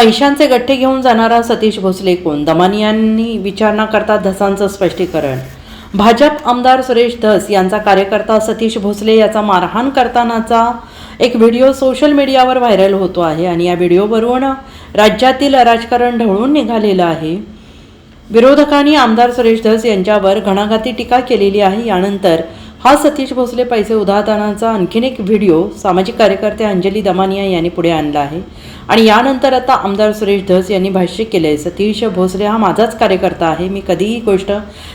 पैशांचे गठ्ठे घेऊन जाणारा सतीश भोसले कोण? दमानियांनी विचारणा करता धसांचं स्पष्टीकरण. भाजप आमदार सुरेश धस यांचा कार्यकर्ता सतीश भोसले याचा मारहाण करतानाचा एक व्हिडिओ सोशल मीडियावर व्हायरल होतो आहे आणि या व्हिडिओवरून राज्यातील राजकारण ढवळून निघालेलं आहे. विरोधकांनी आमदार सुरेश धस यांच्यावर घणाघाती टीका केलेली आहे. यानंतर हा सतीश भोसले पैसे उधारतानाचा आणखीन एक व्हिडिओ सामाजिक कार्यकर्ते अंजली दमानिया यांनी पुढे आणला आहे. आणि यानंतर आता आमदार सुरेश धस यांनी भाष्य केलं आहे सतीश भोसले हा माझाच कार्यकर्ता आहे मी कधीही गोष्ट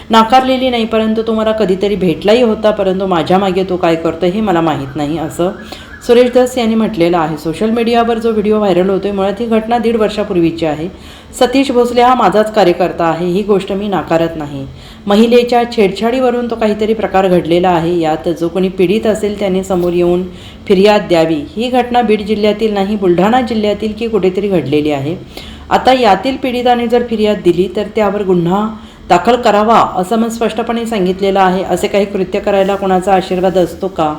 नाकारलेली नाही परंतु तो मला कधीतरी भेटलाही होता परंतु माझ्या मागे तो काय करतो हे मला माहीत नाही असं सुरेश धस यांनी म्हटलेलं आहे. सोशल मीडियावर जो व्हिडिओ व्हायरल होतोय मुळात ही घटना दीड वर्षापूर्वीची आहे. सतीश भोसले हा माझाच कार्यकर्ता आहे ही गोष्ट मी नाकारत नाही. महिलेच्या छेडछाडीवरून तो काहीतरी प्रकार घडलेला आहे. यात जो कोणी पीडित असेल त्याने समोर येऊन फिर्याद द्यावी. ही घटना बीड जिल्ह्यातील नाही बुलढाणा जिल्ह्यातील की कुठेतरी घडलेली आहे. आता यातील पीडिताने जर फिर्याद दिली तर त्यावर गुन्हा दाखल करावा असं मग स्पष्टपणे सांगितलेलं आहे. असे काही कृत्य करायला कोणाचा आशीर्वाद असतो का?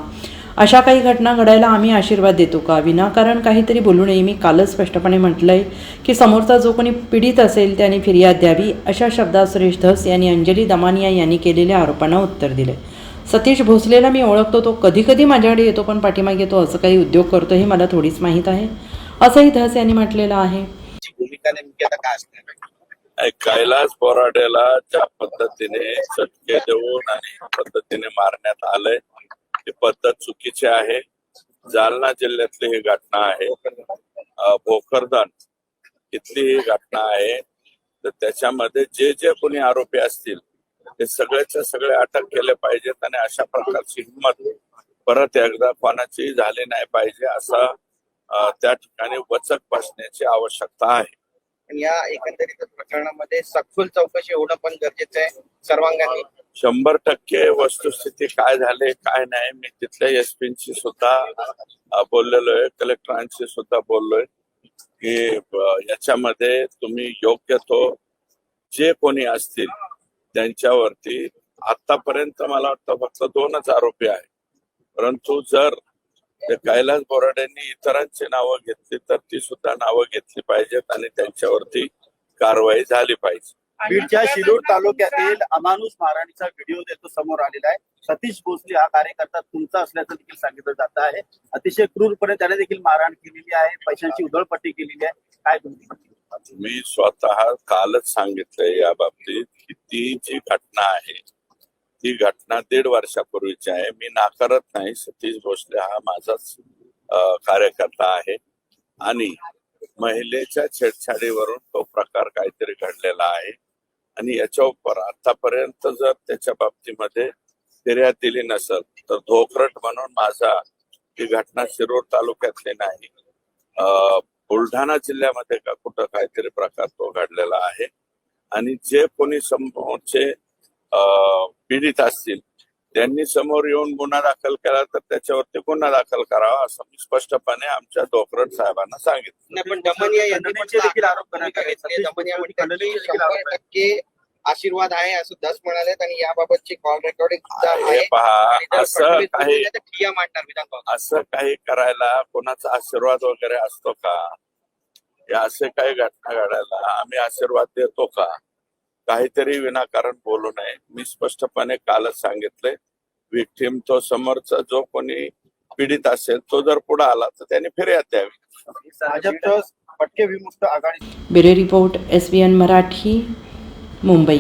अशा काही घटना घडायला आम्ही आशीर्वाद देतो का? विनाकारण काहीतरी बोलू नये. मी कालच स्पष्टपणे म्हटलंय की समोरचा जो कोणी पीडित असेल त्याने फिर्याद द्यावी अशा शब्दात सुरेश धस यांनी अंजली दमानिया यांनी केलेल्या आरोपांना उत्तर दिले सतीश भोसलेला मी ओळखतो तो कधी कधी माझ्याकडे येतो पण पाठीमागे तो असं काही उद्योग करतो हे मला थोडीच माहीत आहे. असंही धस यांनी म्हटलेलं आहे. ची भूमिका नेमकी आता काय असणार कैलास बोराडेला ज्या पद्धतीने चटके देऊन आणि पद्धतीने मारण्यात आलंय पद्धत चुकीची आहे. जालना जिल्ह्यातली ही घटना आहे. भोकरदन इथली ही घटना आहे. तर त्याच्यामध्ये जे जे कोणी आरोपी असतील ते सगळ्याच्या सगळे अटक केले पाहिजेत आणि अशा प्रकारची हिंमत परत एकदा कोणाची झाली नाही पाहिजे असा त्या ठिकाणी वचक बसण्याची आवश्यकता आहे. पण या एकंदरीत प्रकरणामध्ये सखोल चौकशी होणं पण गरजेचं आहे सर्वांगाने. शंभर टक्के वस्तुस्थिती काय झाले काय नाही मी तिथल्या एसपींशी सुद्धा बोललेलो आहे कलेक्टरांशी सुद्धा बोललोय की याच्यामध्ये तुम्ही योग्य तो जे कोणी असतील त्यांच्यावरती आतापर्यंत मला वाटतं फक्त दोनच आरोपी आहे परंतु जर ते कैलास बोराडेंनी इतरांची नावं घेतली तर ती सुद्धा नावं घेतली पाहिजेत आणि त्यांच्यावरती कारवाई झाली पाहिजे. बीडच्या शिरूर तालुक्यातील अमानुष महाराणीचा व्हिडिओ देतो समोर आलेला आहे. सतीश भोसले हा कार्यकर्ता तुमचा असल्याचं देखील सांगितलं जात आहे. अतिशय क्रूरपणे त्याने देखील मारहाण केलेली आहे. पैशांची उधळपट्टी केलेली आहे. काय तुम्ही मी स्वतः कालच सांगितलंय या बाबतीत की ती जी घटना आहे ती घटना दीड वर्षापूर्वीची आहे. मी नाकारत नाही. सतीश भोसले हा माझाच कार्यकर्ता आहे. आणि महिलेच्या छेडछाडीवरून तो प्रकार काहीतरी घडलेला आहे. आणि याच्या आतापर्यंत जर त्याच्या बाबतीमध्ये फिर्याद दिली नसेल तर धोकरट म्हणून माझा ही घटना शिरूर तालुक्यातली नाही. बुलढाणा जिल्ह्यामध्ये का कुठं काहीतरी प्रकार तो घडलेला आहे. आणि जे कोणी समोरचे पीडित असतील त्यांनी समोर येऊन गुन्हा दाखल केला तर त्याच्यावरती गुन्हा दाखल करावा असं मी स्पष्टपणे आमच्या डोकरट साहेबांना सांगितलं. पण दमनिया आशीर्वाद आहे असं दस म्हणालेत आणि याबाबतची कॉल रेकॉर्डिंग हे पहा असं काही. असं काही करायला कोणाचा आशीर्वाद वगैरे असतो का? या असे काही घटना घडायला आम्ही आशीर्वाद देतो का? काहीतरी विनाकारण बोलू नये. मी स्पष्टपणे कालच सांगितलंय विक्टीम तो समोरचा जो कोणी पीडित असेल तो जर पुढे आला तर त्याने फिर्याद द्यावी. भाजपचं पटके विमुक्त आघाडी. Bureau report S B N Marathi Mumbai.